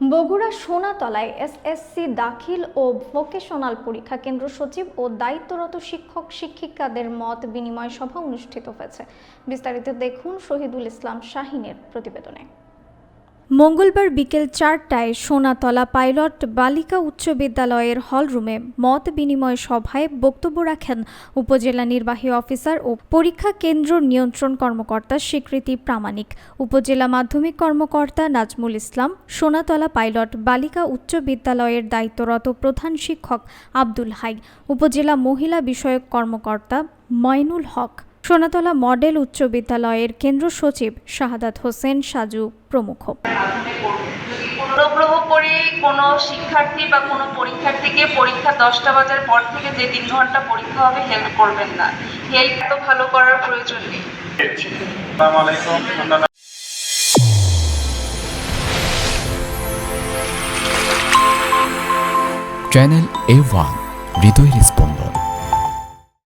Bogura সোনাতলায় SSC দাখিল ও vocational পরীক্ষা কেন্দ্র সচিব ও দায়িত্বরত শিক্ষক শিক্ষিকাদের মত বিনিময় সভা অনুষ্ঠিত হয়েছে। বিস্তারিত দেখুন শহীদুল ইসলাম শাহিনের প্রতিবেদনে। মঙ্গলবার বিকেল চারটায় সোনাতলা পাইলট বালিকা উচ্চ বিদ্যালয়ের হলরুমে মত বিনিময় সভায় বক্তব্য রাখেন উপজেলা নির্বাহী অফিসার ও পরীক্ষা কেন্দ্র নিয়ন্ত্রণ কর্মকর্তা স্বীকৃতি প্রামাণিক। উপজেলা মাধ্যমিক কর্মকর্তা নাজমুল ইসলাম, সোনাতলা পাইলট বালিকা উচ্চ বিদ্যালয়ের দায়িত্বরত প্রধান শিক্ষক আব্দুল হাই, উপজেলা মহিলা বিষয়ক কর্মকর্তা ময়নুল হক। সোনাতলা মডেল উচ্চ বিদ্যালয়ের কেন্দ্র সচিব শাহাদাত হোসেন সাজু প্রমুখ। অনুগ্রহ করে কোনো শিক্ষার্থী বা কোনো পরীক্ষার্থীকে পরীক্ষা দশটা বাজার পর থেকে যে তিন ঘণ্টা পরীক্ষা হবে হেল্প করবেন না। হেল্প তো ভালো করার প্রয়োজন নেই। আসসালামু আলাইকুম অন্যান্য চ্যানেল এ ওয়ান হৃদয়ের স্পন্দন